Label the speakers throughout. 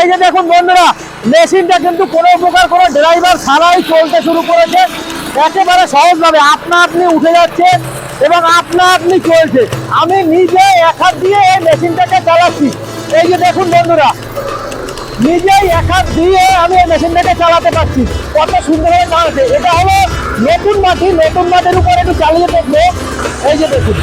Speaker 1: এই যে দেখুন বন্ধুরা, মেশিনটা কিন্তু কোনো প্রকার কোনো ড্রাইভার ছাড়াই চলতে শুরু করেছে। একেবারে সহজভাবে আপনা আপনি উঠে যাচ্ছে এবং আপনা আপনি চলছে। আমি নিজে এক হাত দিয়ে এই মেশিনটাকে চালাচ্ছি। এই যে দেখুন বন্ধুরা, নিজেই এক হাত দিয়ে আমি এই মেশিনটাকে চালাতে পারছি। কত সুন্দরভাবে চালাচ্ছে। এটা হলো নতুন মাটি, নতুন মাটির উপর একটু চালিয়ে দেখব এই যে দেখুন।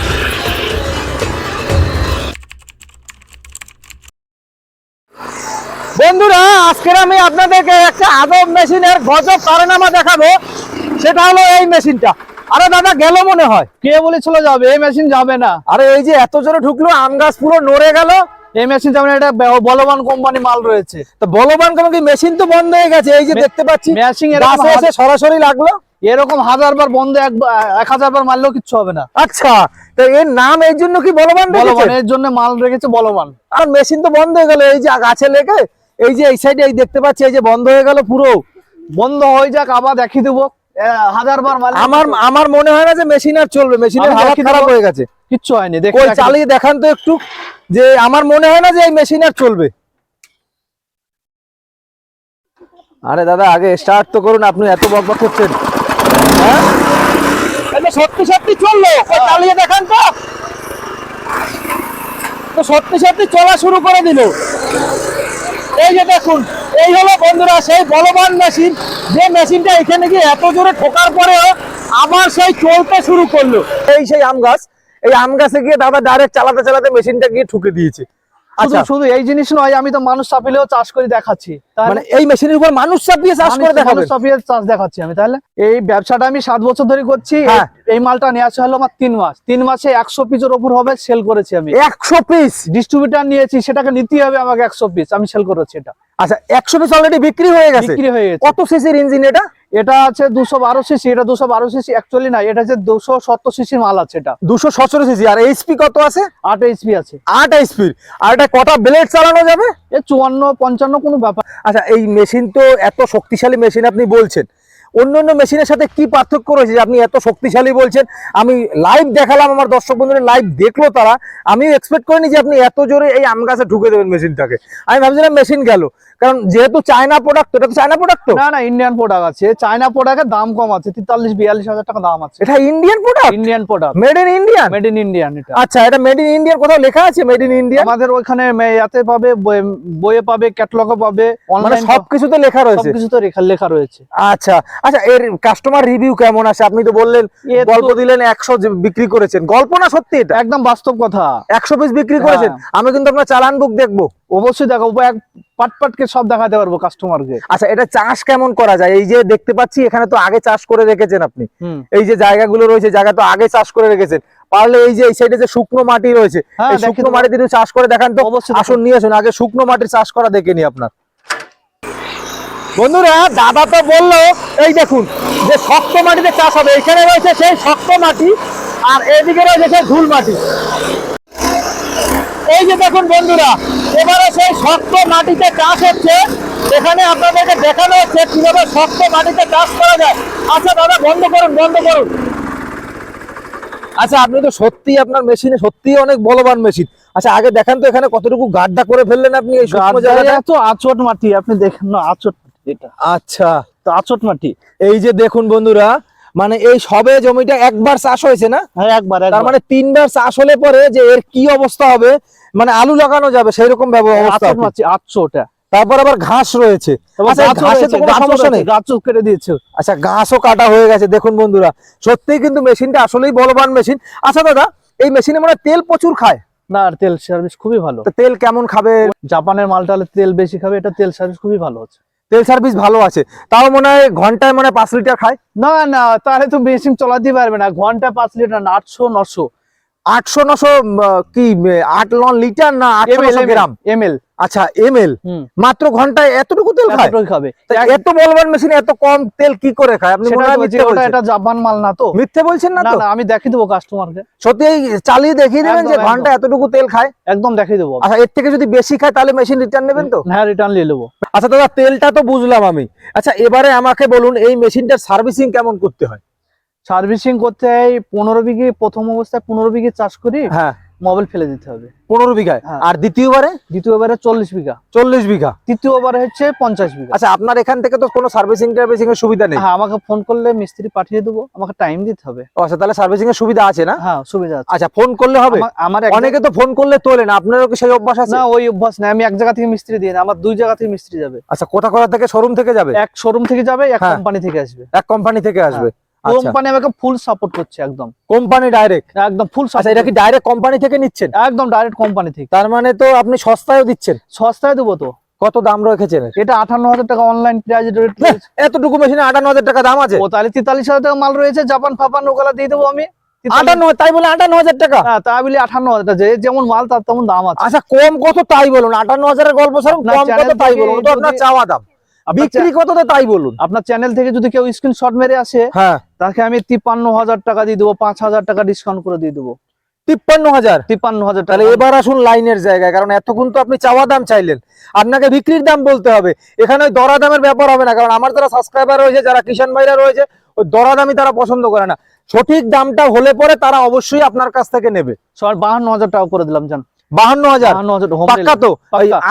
Speaker 1: বন্ধুরা আজকের আমি আপনাদেরকে একটা আদব মেশিনের গজব কারনামা দেখাবো। সেটা হলো এই মেশিনটা। আরে দাদা গেল মনে হয়।
Speaker 2: কে বলেছিল যাবে? এই মেশিন যাবে না।
Speaker 1: আরে এই যে এত জোরে ঢুকলো আম গাছ পুরো নড়ে গেল।
Speaker 2: এই মেশিন যাবে না এটা বলবান কোম্পানি মাল রয়েছে।
Speaker 1: তো বলবান কেন কি মেশিন তো বন্ধ হয়ে গেছে এই যে দেখতে পাচ্ছি
Speaker 2: মেশিন
Speaker 1: এসে সরাসরি লাগল।
Speaker 2: এরকম হাজার বার বন্ধ এক এক হাজার বার মারলেও কিচ্ছু হবে না।
Speaker 1: আচ্ছা তো এর নাম এই জন্য কি বলবান
Speaker 2: বলবান এর জন্য মাল রেখেছে বলবান।
Speaker 1: আর মেশিন তো বন্ধ হয়ে গেল এই যে গাছে লেগে এই যে এই সাইডে এই দেখতে পাচ্ছি এই যে বন্ধ হয়ে গেল পুরো।
Speaker 2: বন্ধ হয়ে যাক আবার দেখিয়ে দেবো।
Speaker 1: আমার আমার মনে হয় না যে মেশিন আর চলবে। মেশিনের হালাত খারাপ হয়ে গেছে।
Speaker 2: কিচ্ছু হয়নি
Speaker 1: চালিয়ে দেখান তো একটু যে আমার মনে হয় না যে এই মেশিন আর চলবে। আরে দাদা আগে স্টার্ট তো করুন আপনি এত বকবক করছেন। হ্যাঁ? সত্যি সত্যি চলল। চালিয়ে দেখান তো। তো সত্যি সত্যি চলা শুরু করে দিল। এই যে দেখুন, এই হলো বন্ধুরা সেই বলবান মেশিন। যে মেশিনটা এখানে গিয়ে এত জোরে ঠোকার পরেও আবার সেই চলতে শুরু করল। এই সেই আম গাছ, এই আম গাছে গিয়ে দাদা ডাইরেক্ট চালাতে চালাতে মেশিনটা গিয়ে ঠুকে দিয়েছে। আচ্ছা।
Speaker 2: শুধু এই জিনিস নয় আমি তো মানুষ চাপিলেও চাষ করে দেখাচ্ছি।
Speaker 1: মানে এই মেশিনের উপর মানুষ চাপিয়ে চাষ করে
Speaker 2: মানুষ চাপিয়ে চাষ দেখাচ্ছি আমি। তাহলে এই ব্যবসাটা আমি সাত বছর ধরে করছি এই-
Speaker 1: হ্যাঁ।
Speaker 2: এই মালটা নিয়ে আসা হলো আমার তিন মাস। তিন মাসে একশো পিসের ওপর হবে সেল করেছি আমি।
Speaker 1: একশো পিস?
Speaker 2: ডিস্ট্রিবিউটার নিয়েছি সেটাকে নিতে হবে আমাকে একশো পিস আমি সেল করেছি এটা।
Speaker 1: আচ্ছা একশো পিস অলরেডি বিক্রি হয়ে গেছে।
Speaker 2: বিক্রি হয়ে গেছে।
Speaker 1: কত সিসির ইঞ্জিন এটা?
Speaker 2: এটা আছে দুশো বারো সিসি এটা দুশো বারো সিসি অ্যাকচুয়ালি না এটা হচ্ছে দুশো সত্তর সিসির মাল আছে এটা।
Speaker 1: দুশো সতেরো সিসি আর এইচপি কত আছে?
Speaker 2: আট এইচপি আছে।
Speaker 1: আট এইচপির আর এটা কটা ব্লেড চালানো যাবে?
Speaker 2: এ চুয়ান্ন পঞ্চান্ন কোনো ব্যাপার
Speaker 1: আচ্ছা এই মেশিন তো এত শক্তিশালী মেশিন আপনি বলছেন। অন্য অন্য মেশিনের সাথে কি পার্থক্য রয়েছে যে আপনি এত শক্তিশালী বলছেন? আমি লাইভ দেখালাম আমার দর্শক বন্ধুরা লাইভ দেখল তারা। আমিও এক্সপেক্ট করিনি যে আপনি এত জোরে এই আম গাছে ঢুকে দেবেন মেশিনটাকে। আমি ভাবছিলাম মেশিন গেল। কারণ যেহেতু চায়না প্রোডাক্ট এটা তো চায়না প্রোডাক্ট
Speaker 2: না না ইন্ডিয়ান প্রোডাক্ট আছে। চায়না প্রোডাক্টের দাম কম আছে তেতাল্লিশ বিয়াল্লিশ হাজার টাকা দাম আছে।
Speaker 1: এটা Indian product
Speaker 2: Indian product
Speaker 1: made in India
Speaker 2: made in Indian এটা।
Speaker 1: আচ্ছা এটা মেড ইন ইন্ডিয়ান কোথাও লেখা আছে মেড ইন ইন্ডিয়া
Speaker 2: আমাদের ওইখানে মে- ইয়াতে পাবে বই- বইয়ে পাবে ক্যাটালগে পাবে
Speaker 1: মানে
Speaker 2: অনলাইন
Speaker 1: সবকিছুতে লেখা রয়েছে?
Speaker 2: সবকিছু তো লেখা লেখা রয়েছে।
Speaker 1: আচ্ছা আচ্ছা এর কাস্টমার রিভিউ কেমন আছে? আপনি তো বললেন গল্প দিলেন একশো বিক্রি করেছেন। গল্প না সত্যি এটা?
Speaker 2: একদম বাস্তব কথা।
Speaker 1: একশো পিস বিক্রি করেছেন।
Speaker 2: হ্যাঁ।
Speaker 1: আমি কিন্তু আপনার চালান বুক দেখব।
Speaker 2: অবশ্যই দেখাবো এক পাট পাটকে সব দেখাতে পারব কাস্টমারকে
Speaker 1: আচ্ছা এটা চাষ কেমন করা যায়? এই যে দেখতে পাচ্ছি এখানে তো আগে চাষ করে রেখেছেন আপনি। এই যে জায়গাগুলো রয়েছে জায়গা তো আগে চাষ করে রেখেছেন। পারলে এই যে এই সাইডে যে শুকনো মাটি রয়েছে
Speaker 2: হ্যাঁ,
Speaker 1: শুকনো
Speaker 2: দেবো।
Speaker 1: মাটি দিয়ে চাষ করে দেখান তো
Speaker 2: অবশ্যই
Speaker 1: আসুন নিয়ে আসুন। আগে শুকনো মাটির চাষ করা দেখে নি আপনার। বন্ধুরা দাদা তো বলল এই দেখুন যে শক্ত মাটিতে চাষ হবে এখানে রয়েছে সেই শক্ত মাটি আর এদিকে রয়েছে সেই ধুল মাটি। এই যে দেখুন বন্ধুরা এবারে সেই শক্ত মাটিতে চাষ হচ্ছে এখানে আপনাদেরকে দেখানো হচ্ছে কীভাবে শক্ত মাটিতে চাষ করা যায়। আচ্ছা দাদা বন্ধ করুন বন্ধ করুন। আচ্ছা আপনি তো সত্যি আপনার মেশিনে সত্যি অনেক বলবান মেশিন আচ্ছা আগে দেখান তো এখানে কতটুকু গাড্ডা করে ফেললেন আপনি এই শুকনো জায়গাটা
Speaker 2: তো আচট মাটি আপনি দেখেন না আচট এটা
Speaker 1: আচ্ছা
Speaker 2: তো আচট মাটি।
Speaker 1: এই যে দেখুন বন্ধুরা মানে এই সবে জমিটা একবার চাষ হয়েছে না?
Speaker 2: হ্যাঁ একবার
Speaker 1: তার মানে তিনবার চাষ হলে পরে যে এর কি অবস্থা হবে মানে আলু লাগানো যাবে সেই রকম অবস্থা
Speaker 2: আটশো ওটা
Speaker 1: তারপর আবার ঘাস রয়েছে। আচ্ছা,
Speaker 2: গাছও কেটে দিয়েছে।
Speaker 1: আচ্ছা ঘাসও কাটা হয়ে গেছে দেখুন বন্ধুরা। সত্যিই কিন্তু মেশিনটা আসলেই বলবান মেশিন। আচ্ছা দাদা এই মেশিনে মানে তেল প্রচুর খায়?
Speaker 2: না আর তেল সার্ভিস খুবই ভালো।
Speaker 1: তেল কেমন খাবে?
Speaker 2: জাপানের মালটা হলে তেল বেশি খাবে এটা তেল সার্ভিস খুবই ভালো আছে।
Speaker 1: তেল সার্ভিস ভালো আছে। তাও মনে হয় ঘন্টায় মানে পাঁচ লিটার খায়?
Speaker 2: না না তাহলে তো মেশিন চলাতে পারবে না। ঘন্টায় পাঁচ লিটার না আটশো নশো।
Speaker 1: আটশো নশো কি আট ন লিটার না আটশো গ্রাম?
Speaker 2: এম এল
Speaker 1: আচ্ছা এম এল মাত্র ঘন্টায় এতটুকু তেল খায়?
Speaker 2: খাবে।
Speaker 1: এত বলবান মেশিনে এত কম তেল কি করে খায়? আপনি হয়।
Speaker 2: এটা জাপান মাল না তো।
Speaker 1: মিথ্যে বলছেন না তো?
Speaker 2: আমি দেখিয়ে দেবো কাস্টমারকে
Speaker 1: সত্যি চালিয়ে দেখিয়ে দেবেন যে ঘণ্টা এতটুকু তেল খায়?
Speaker 2: একদম দেখিয়ে দেবো।
Speaker 1: আচ্ছা এর থেকে যদি বেশি খায় তাহলে মেশিন রিটার্ন নেবেন তো?
Speaker 2: হ্যাঁ রিটার্ন নিয়ে নেব।
Speaker 1: আচ্ছা দাদা তেলটা তো বুঝলাম আমি। আচ্ছা এবারে আমাকে বলুন এই মেশিনটার সার্ভিসিং কেমন করতে হয়?
Speaker 2: সার্ভিসিং করতে এই পনেরো বিঘে প্রথম অবস্থায় পনেরো বিঘে চাষ করি।
Speaker 1: হ্যাঁ।
Speaker 2: মোবাইল ফেলে দিতে হবে।
Speaker 1: পনেরো বিঘায়?
Speaker 2: হ্যাঁ।
Speaker 1: আর দ্বিতীয়বারে?
Speaker 2: দ্বিতীয়বারে চল্লিশ বিঘা।
Speaker 1: চল্লিশ বিঘা?
Speaker 2: তৃতীয়বারে হচ্ছে পঞ্চাশ বিঘা।
Speaker 1: আচ্ছা আপনার এখান থেকে তো কোনো সার্ভিসিং টার্ভিসিং এর সুবিধা নেই?
Speaker 2: হ্যাঁ আমাকে ফোন করলে মিস্ত্রি পাঠিয়ে দেবো। আমাকে টাইম দিতে হবে।
Speaker 1: আচ্ছা তাহলে সার্ভিসিং এর সুবিধা আছে না?
Speaker 2: হ্যাঁ সুবিধা আছে।
Speaker 1: আচ্ছা ফোন করলে হবে?
Speaker 2: আমার
Speaker 1: অনেকে তো ফোন করলে তোলে না। আপনারও কি সেই অভ্যাস আছে?
Speaker 2: না ওই অভ্যাস নাই। আমি এক জায়গা থেকে মিস্ত্রি দিই না আমার দুই জায়গা থেকে মিস্ত্রি যাবে।
Speaker 1: আচ্ছা কোথা কোথা থেকে শোরুম থেকে যাবে?
Speaker 2: এক শোরুম থেকে যাবে এক
Speaker 1: হ্যাঁ।
Speaker 2: কোম্পানি থেকে আসবে।
Speaker 1: এক কোম্পানি থেকে আসবে।
Speaker 2: কোম্পানি আমাকে ফুল সাপোর্ট করছে একদম।
Speaker 1: কোম্পানি ডাইরেক্ট
Speaker 2: একদম ফুল
Speaker 1: আচ্ছা এটা কি ডাইরেক্ট কোম্পানি থেকে নিচ্ছেন?
Speaker 2: একদম ডাইরেক্ট কোম্পানি থেকে।
Speaker 1: তার মানে তো আপনি সস্তায়ও দিচ্ছেন।
Speaker 2: সস্তায় দেবো তো।
Speaker 1: কত দাম রেখেছেন?
Speaker 2: এটা আঠান্ন হাজার টাকা অনলাইন
Speaker 1: হ্যাঁ, এতটুকু মেশিনে আটান্ন হাজার টাকা দাম আছে।
Speaker 2: ও তাহলে তেতাল্লিশ হাজার টাকা মাল রয়েছে জাপান ফাপান ওগুলা দিয়ে দেবো আমি।
Speaker 1: আটান্ন তাই বলে আটান্ন হাজার টাকা?
Speaker 2: হ্যাঁ তা বলি আঠান্ন হাজার টাকা। যেমন মাল তার তেমন দাম আছে।
Speaker 1: আচ্ছা কম কত তাই বলুন? আটান্ন হাজারের গল্প স্যার
Speaker 2: আপনার
Speaker 1: কম কত তাই বলুন? আপনার চাওয়া দাম। বিক্রি কত তো তাই বলুন?
Speaker 2: আপনার চ্যানেল থেকে যদি কেউ স্ক্রিনশট মেরে আসে
Speaker 1: হ্যাঁ।
Speaker 2: তাকে আমি তিপ্পান্ন হাজার টাকা দিয়ে দেবো পাঁচ হাজার টাকা ডিসকাউন্ট করে দিয়ে দেবো।
Speaker 1: তিপ্পান্ন হাজার?
Speaker 2: তিপ্পান্ন হাজার
Speaker 1: তাহলে এবার আসুন লাইনের জায়গায় কারণ এতক্ষণ তো আপনি চাওয়া দাম চাইলেন। আপনাকে বিক্রির দাম বলতে হবে। এখানে ওই দরা দামের ব্যাপার হবে না কারণ আমার যারা সাবস্ক্রাইবার রয়েছে যারা কিষান ভাইরা রয়েছে ওই দরা দামি তারা পছন্দ করে না। সঠিক দামটা হলে পরে তারা অবশ্যই আপনার কাছ থেকে নেবে।
Speaker 2: সবার বাহান্ন হাজার টাকা করে দিলাম জান।
Speaker 1: বাহান্ন হাজার।
Speaker 2: বাহান্ন হাজার home
Speaker 1: পাক্কা তো?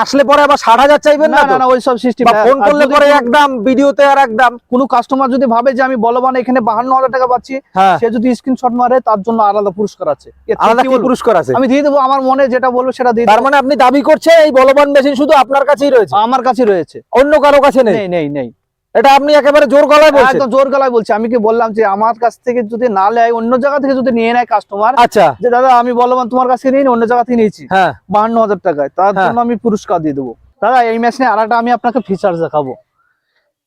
Speaker 1: আসলে পরে আবার ষাট হাজার চাইবেন
Speaker 2: না
Speaker 1: না
Speaker 2: না
Speaker 1: তো?
Speaker 2: না ওই সব সিস্টেম
Speaker 1: ফোন করলে পরে এক ভিডিওতে আর এক দাম
Speaker 2: কাস্টমার যদি ভাবে যে আমি বলবান এখানে বাহান্ন হাজার টাকা পাচ্ছি
Speaker 1: হ্যাঁ।
Speaker 2: সে যদি স্ক্রিনশট মারে তার জন্য আলাদা পুরস্কার আছে।
Speaker 1: আলাদা
Speaker 2: কি
Speaker 1: কি পুরস্কার আছে?
Speaker 2: আমি দিয়ে দেবো আমার মনে যেটা বলব সেটা দিয়ে
Speaker 1: তার মানে আপনি দাবি করছেন এই বলবান মেশিন শুধু আপনার কাছেই রয়েছে?
Speaker 2: আমার কাছে রয়েছে।
Speaker 1: অন্য কারও কাছে নেই
Speaker 2: নেই নেই।
Speaker 1: এটা আপনি একেবারে জোর গলায় বলছেন?
Speaker 2: একদম জোর গলায় বলছি। আমি কি বললাম যে আমার কাছ থেকে যদি না নেয় অন্য জায়গা থেকে যদি নিয়ে নেয় কাস্টমার
Speaker 1: আচ্ছা।
Speaker 2: যে দাদা আমি বলবান তোমার কাছে নিয়ে অন্য জায়গা থেকে নিয়েছি।
Speaker 1: হ্যাঁ।
Speaker 2: বাহান্ন হাজার টাকায়। তার
Speaker 1: হ্যাঁ।
Speaker 2: জন্য আমি পুরস্কার দিয়ে দেবো। দাদা এই মেশিনে আর আমি আপনাকে ফিচার দেখাবো।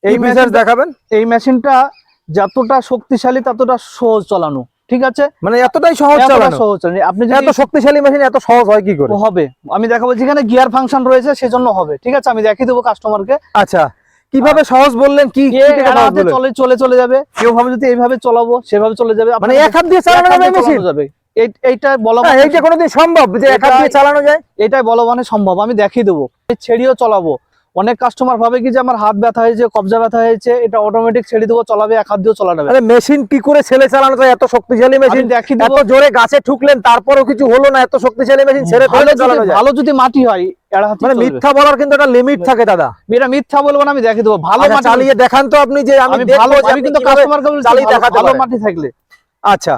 Speaker 1: এই ফিচার দেখাবেন?
Speaker 2: এই মেশিনটা যতটা শক্তিশালী ততটা সহজ চালানো। ঠিক আছে?
Speaker 1: মানে এতটাই সহজ চালানো?
Speaker 2: সহজ চালানো। আপনি
Speaker 1: এত শক্তিশালী মেশিন এত সহজ হয় কি করে?
Speaker 2: হবে। আমি দেখাবো যেখানে গিয়ার ফাংশন রয়েছে সেজন্য হবে। ঠিক আছে? আমি দেখিয়ে দেবো কাস্টমারকে
Speaker 1: আচ্ছা। কীভাবে সহজ বললেন? কি?
Speaker 2: চলে চলে চলে যাবে? কেউ ভাবে যদি এইভাবে চলাবো সেভাবে চলে যাবে।
Speaker 1: মানে এক হাত দিয়ে চালানো যাবে মেশিন
Speaker 2: যাবে। এই- এইটা বলা
Speaker 1: হ্যাঁ, এইটা কোনোদিন সম্ভব যে এক হাত দিয়ে চালানো যায়?
Speaker 2: এটাই বলবানে সম্ভব। আমি দেখিয়ে দেবো। ছেড়িও চলাবো। অনেক কাস্টমার ভাবে কি যে আমার হাত ব্যথা হয়েছে কবজা ব্যথা হয়েছে এটা অটোমেটিক ছেড়ে দেবো চলাবে এক হাত দিয়েও চলা যাবে
Speaker 1: আরে মেশিন কি করে ছেলে চালানো যায়? এত শক্তিশালী মেশিন
Speaker 2: দেখি
Speaker 1: এত জোরে গাছে ঠুকলেন তারপরেও কিছু হলো না এত শক্তিশালী মেশিন ছেড়ে চালানো যায়।
Speaker 2: ভালো যদি মাটি হয়
Speaker 1: মানে মিথ্যা বলার কিন্তু একটা লিমিট থাকে দাদা।
Speaker 2: এটা মিথ্যা বলব না আমি দেবো। ভালো
Speaker 1: আচ্ছা,
Speaker 2: মাটি
Speaker 1: চালিয়ে দেখান তো আপনি যে আমি
Speaker 2: ভালো আমি কিন্তু
Speaker 1: চালিয়ে
Speaker 2: ভালো-
Speaker 1: দেখাতে
Speaker 2: ভালো মাটি থাকলে।
Speaker 1: আচ্ছা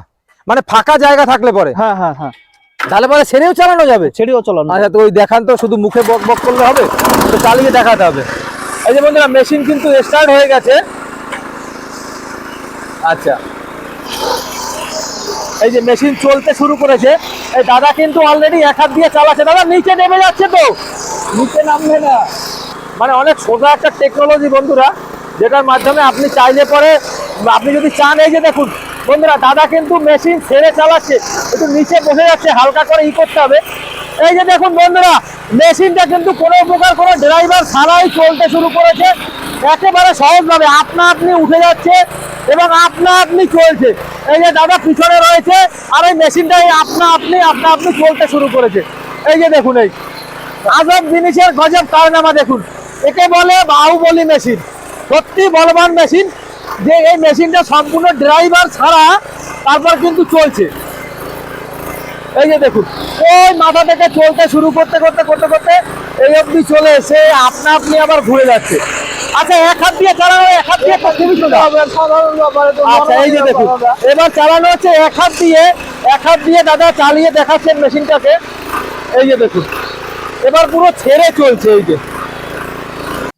Speaker 1: মানে ফাঁকা জায়গা থাকলে পরে?
Speaker 2: হ্যাঁ হ্যাঁ হ্যাঁ।
Speaker 1: তাহলে পরে ছেড়েও চালানো যাবে?
Speaker 2: ছেড়েও চলানো
Speaker 1: আচ্ছা তো ওই দেখান তো শুধু মুখে বক বক করলে হবে? তো চালিয়ে দেখাতে হবে। এই যে বন্ধুরা মেশিন কিন্তু স্টার্ট হয়ে গেছে। আচ্ছা। এই যে মেশিন চলতে শুরু করেছে। এই দাদা কিন্তু অলরেডি এক হাত দিয়ে চালাচ্ছে। দাদা নিচে নেমে যাচ্ছে তো। নিচে নামবে না। মানে অনেক সোজা একটা টেকনোলজি বন্ধুরা যেটার মাধ্যমে আপনি চাইলে পরে আপনি যদি চান এই যে দেখুন বন্ধুরা দাদা কিন্তু মেশিন ছেড়ে চালাচ্ছে। একটু নিচে বসে যাচ্ছে, হালকা করে ই করতে হবে। এই যে দেখুন বন্ধুরা, মেশিনটা কিন্তু কোনো প্রকার কোনো ড্রাইভার ছাড়াই চলতে শুরু করেছে। একেবারে সহজভাবে আপনা আপনি উঠে যাচ্ছে এবং আপনা আপনি চলছে। এই যে দাদা পিছনে রয়েছে, আর এই মেশিনটাই আপনা আপনি আপনা আপনি চলতে শুরু করেছে। এই যে দেখুন এই, আজব জিনিসের গজব কারনামা দেখুন। একে বলে বাহুবলী মেশিন। সত্যি বলবান মেশিন, যে এই মেশিনটা সম্পূর্ণ ড্রাইভার ছাড়া তারপর কিন্তু চলছে। এই যে দেখুন, ওই মাথা থেকে চলতে শুরু করতে করতে করতে করতে এই অবধি চলে এসে আপনা আপনি আবার ঘুরে যাচ্ছে। আচ্ছা এক হাত দিয়ে চালানো, এক হাত দিয়ে খুবই সোজা। আচ্ছা এই যে দেখুন, এবার চালানো হচ্ছে এক হাত দিয়ে, এক হাত দিয়ে দাদা চালিয়ে দেখাচ্ছেন মেশিনটাকে। এই যে দেখুন, এবার পুরো ছেড়ে চলছে এই যে।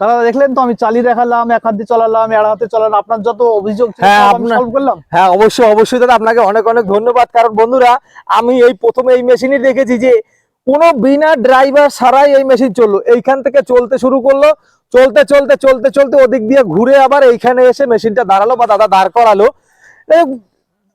Speaker 2: দাদা দেখলেন তো আমি চালিয়ে দেখালাম এক হাত দিয়ে চালালাম এড়া হাতে চালালাম আপনার যত অভিযোগ
Speaker 1: হ্যাঁ,
Speaker 2: সলভ করলাম।
Speaker 1: হ্যাঁ অবশ্যই অবশ্যই দাদা আপনাকে অনেক অনেক ধন্যবাদ। কারণ বন্ধুরা আমি এই প্রথমে এই মেশিনই দেখেছি যে কোনো বিনা ড্রাইভার ছাড়াই এই মেশিন চলল। এইখান থেকে চলতে শুরু করল চলতে চলতে চলতে চলতে ওদিক দিয়ে ঘুরে আবার এইখানে এসে মেশিনটা দাঁড়াল বা দাদা দাঁড় করালো।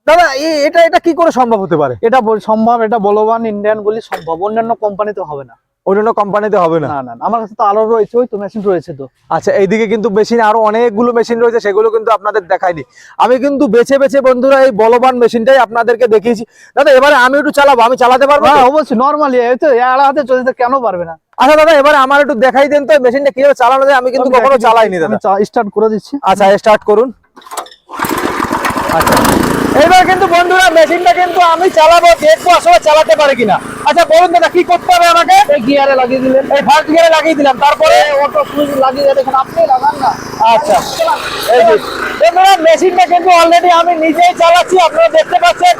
Speaker 1: দাদা এটা এটা কি করে সম্ভব হতে পারে?
Speaker 2: এটা সম্ভব এটা বলবান ইন্ডিয়ান গুলি সম্ভব। অন্যান্য কোম্পানিতে হবে না।
Speaker 1: অন্যান্য কোম্পানিতে হবে না?
Speaker 2: না আমার কাছে তো আরও রয়েছে ওই তো মেশিন রয়েছে তো।
Speaker 1: আচ্ছা এইদিকে কিন্তু মেশিন আরও অনেকগুলো মেশিন রয়েছে সেগুলো কিন্তু আপনাদের দেখাইনি। আমি কিন্তু বেছে বেছে বন্ধুরা এই বলবান মেশিনটাই আপনাদেরকে দেখিয়েছি। দাদা এবারে আমি একটু চালাবো আমি চালাতে পারব?
Speaker 2: হ্যাঁ অবশ্যই নর্মালি এই তো এড়া হাতে চলতে কেন পারবে না?
Speaker 1: আচ্ছা দাদা এবারে আমার একটু দেখাই দেন তো এই মেশিনটা কীভাবে চালানো যায় আমি কিন্তু কখনো চালাইনি দাদা।
Speaker 2: স্টার্ট করে দিচ্ছি।
Speaker 1: আচ্ছা স্টার্ট করুন। আচ্ছা। এবার কিন্তু বন্ধুরা মেশিনটা কিন্তু আমি চালাবো দেখব আসলে চালাতে পারে কিনা। আচ্ছা বলুন দাদা কি করতে হবে আমাকে?
Speaker 2: এই গিয়ারে লাগিয়ে দিলেন।
Speaker 1: এই ফার্স্ট গিয়ারে লাগিয়ে দিলাম তারপরে?
Speaker 2: অটো সুইচ লাগিয়ে দেখুন আপনি লাগান না।
Speaker 1: আচ্ছা এই যে। বন্ধুরা মেশিনটা কিন্তু অলরেডি আমি নিজেই চালাচ্ছি আপনারা দেখতে পাচ্ছেন।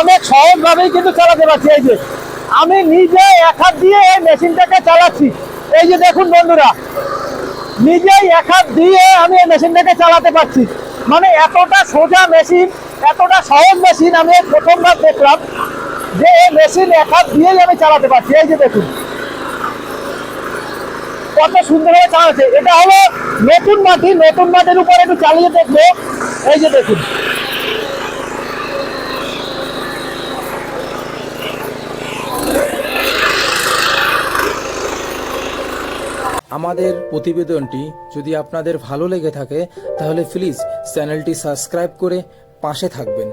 Speaker 1: অনেক সহজভাবেই কিন্তু চালাতে পারছি এই যে। আমি নিজে এক হাত দিয়ে এই মেশিনটাকে চালাচ্ছি। এই যে দেখুন বন্ধুরা নিজেই এক হাত দিয়ে আমি এই মেশিনটাকে চালাতে পারছি। মানে এতটা সোজা মেশিন এতটা সহজ মেশিন আমি প্রথমবার দেখলাম যে এই মেশিন এক হাত দিয়েই আমি চালাতে পারছি। এই যে দেখুন। কত সুন্দরভাবে চালাচ্ছে। এটা হলো নতুন মাটি, নতুন মাটির উপর একটু চালিয়ে দেখব। এই যে দেখুন।
Speaker 3: আমাদের প্রতিবেদনটি যদি আপনাদের ভালো লেগে থাকে তাহলে প্লিজ চ্যানেলটি সাবস্ক্রাইব করে পাশে থাকবেন।